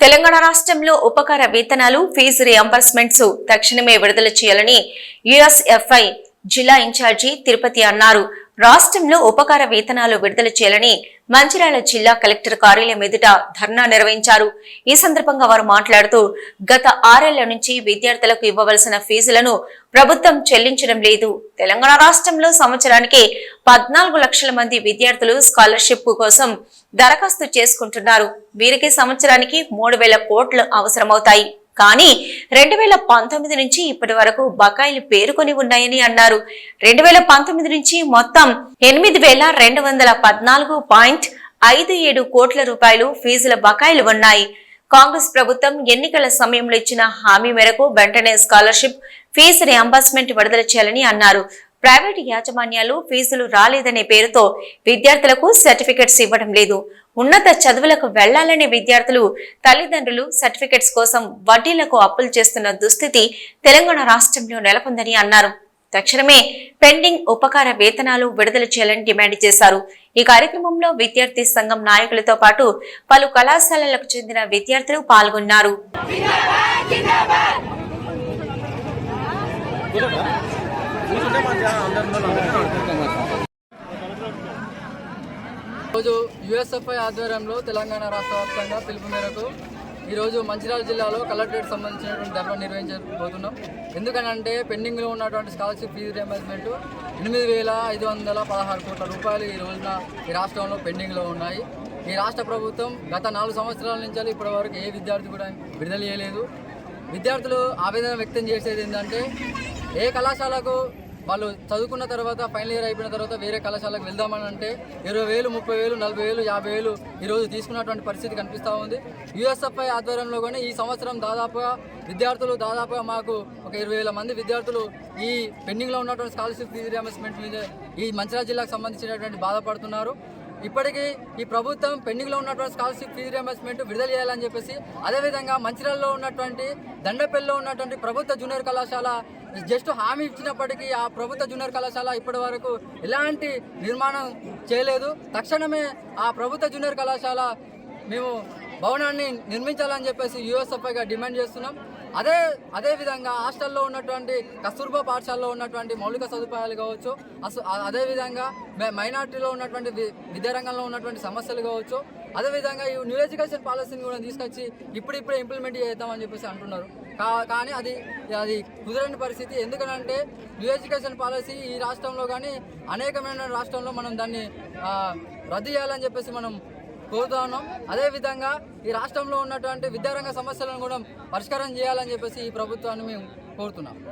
తెలంగాణ రాష్ట్రంలో ఉపకార వేతనాలు ఫీజు రియంబర్స్మెంట్స్ తక్షణమే విడుదల చేయాలని యుఎస్ఎఫ్ఐ జిల్లా ఇన్ఛార్జి తిరుపతి అన్నారు. రాష్ట్రంలో ఉపకార వేతనాలు విడుదల చేయాలని మంచిర్యాల జిల్లా కలెక్టర్ కార్యాలయం ఎదుట ధర్నా నిర్వహించారు. ఈ సందర్భంగా వారు మాట్లాడుతూ గత ఆరేళ్ళ నుంచి విద్యార్థులకు ఇవ్వవలసిన ఫీజులను ప్రభుత్వం చెల్లించడం లేదు. తెలంగాణ రాష్ట్రంలో సంవత్సరానికి పద్నాలుగు లక్షల మంది విద్యార్థులు స్కాలర్షిప్ కోసం దరఖాస్తు చేసుకుంటున్నారు. వీరికి సంవత్సరానికి మూడు వేల కోట్లు అవసరమవుతాయి. కానీ రెండు వేల పంతొమ్మిది నుంచి ఇప్పటి వరకు బకాయిలు పేరుకొని ఉన్నాయని అన్నారు. రెండు వేల పంతొమ్మిది నుంచి మొత్తం ఎనిమిది వేల రెండు వందల పద్నాలుగు పాయింట్ ఐదు ఏడు కోట్ల రూపాయలు ఫీజుల బకాయిలు ఉన్నాయి. కాంగ్రెస్ ప్రభుత్వం ఎన్నికల సమయంలో ఇచ్చిన హామీ మేరకు వెంటనే స్కాలర్షిప్ ఫీజు రియంబర్స్మెంట్ విడుదల చేయాలని అన్నారు. ప్రైవేటు యాజమాన్యాలు ఫీజులు రాలేదనే పేరుతో విద్యార్థులకు సర్టిఫికెట్స్ ఇవ్వడం లేదు. ఉన్నత చదువులకు వెళ్ళాలనే విద్యార్థులు తల్లిదండ్రులు సర్టిఫికెట్స్ కోసం వడ్డీలకు అప్పులు చేస్తున్న దుస్థితి తెలంగాణ రాష్ట్రంలో నెలకొందని అన్నారు. తక్షణమే పెండింగ్ ఉపకార వేతనాలు విడుదల చేయాలని డిమాండ్ చేశారు. ఈ కార్యక్రమంలో విద్యార్థి సంఘం నాయకులతో పాటు పలు కళాశాలలకు చెందిన విద్యార్థులు పాల్గొన్నారు. రోజు యుఎస్ఎఫ్ఐ ఆధ్వర్యంలో తెలంగాణ రాష్ట్ర వ్యాప్తంగా పిలుపు మేరకు ఈరోజు మంచిర్యాల జిల్లాలో కలెక్టరేట్ సంబంధించినటువంటి ధర్నా నిర్వహించబోతున్నాం. ఎందుకనంటే పెండింగ్లో ఉన్నటువంటి స్కాలర్షిప్ ఫీజు రియంబర్స్మెంట్ ఎనిమిది వేల ఐదు వందల పదహారు కోట్ల రూపాయలు ఈ రోజున ఈ రాష్ట్రంలో పెండింగ్లో ఉన్నాయి. ఈ రాష్ట్ర ప్రభుత్వం గత నాలుగు సంవత్సరాల నుంచి ఇప్పటి వరకు ఏ విద్యార్థి కూడా విడుదల చేయలేదు. విద్యార్థులు ఆవేదన వ్యక్తం చేసేది ఏంటంటే ఏ కళాశాలకు వాళ్ళు చదువుకున్న తర్వాత ఫైనల్ ఇయర్ అయిపోయిన తర్వాత వేరే కళాశాలకు వెళ్దామని అంటే ఇరవై వేలు ముప్పై వేలు నలభై వేలు యాభై వేలు ఈరోజు తీసుకున్నటువంటి పరిస్థితి కనిపిస్తూ ఉంది. యుఎస్ఎఫ్ఐ ఆధ్వర్యంలో కానీ ఈ సంవత్సరం దాదాపుగా విద్యార్థులు దాదాపుగా మాకు ఒక ఇరవై వేల మంది విద్యార్థులు ఈ పెండింగ్లో ఉన్నటువంటి స్కాలర్షిప్ ఫీజు మీద ఈ మంచిర్యాల జిల్లాకు సంబంధించినటువంటి బాధపడుతున్నారు. ఇప్పటికీ ఈ ప్రభుత్వం పెండింగ్లో ఉన్నటువంటి స్కాలర్షిప్ ఫీజు రియంబర్స్మెంట్ విడుదల చేయాలని చెప్పేసి అదేవిధంగా మంచిర్యాలలో ఉన్నటువంటి దండపల్లిలో ఉన్నటువంటి ప్రభుత్వ జూనియర్ కళాశాల జస్ట్ హామీ ఇచ్చినప్పటికీ ఆ ప్రభుత్వ జూనియర్ కళాశాల ఇప్పటి వరకు ఎలాంటి నిర్మాణం చేయలేదు. తక్షణమే ఆ ప్రభుత్వ జూనియర్ కళాశాల మేము భవనాన్ని నిర్మించాలని చెప్పేసి యుఎస్ఎఫ్ఐగా డిమాండ్ చేస్తున్నాం. అదే అదే విధంగా హాస్టల్లో ఉన్నటువంటి కస్తూర్బా పాఠశాలలో ఉన్నటువంటి మౌలిక సదుపాయాలు కావచ్చు అసలు అదే విధంగా మైనార్టీలో ఉన్నటువంటి విద్యారంగంలో ఉన్నటువంటి సమస్యలు కావచ్చు అదేవిధంగా ఈ న్యూ ఎడ్యుకేషన్ పాలసీని కూడా తీసుకొచ్చి ఇప్పుడిప్పుడే ఇంప్లిమెంట్ చేద్దామని చెప్పేసి అంటున్నారు. కా- కానీ అది అది కుదరని పరిస్థితి. ఎందుకనంటే న్యూ ఎడ్యుకేషన్ పాలసీ ఈ రాష్ట్రంలో కానీ అనేకమైన రాష్ట్రంలో మనం దాన్ని రద్దు చేయాలని చెప్పేసి మనం కోరుతా ఉన్నాం. అదేవిధంగా ఈ రాష్ట్రంలో ఉన్నటువంటి విద్యారంగ సమస్యలను కూడా పరిష్కారం చేయాలని చెప్పేసి ఈ ప్రభుత్వాన్ని మేము కోరుతున్నాం.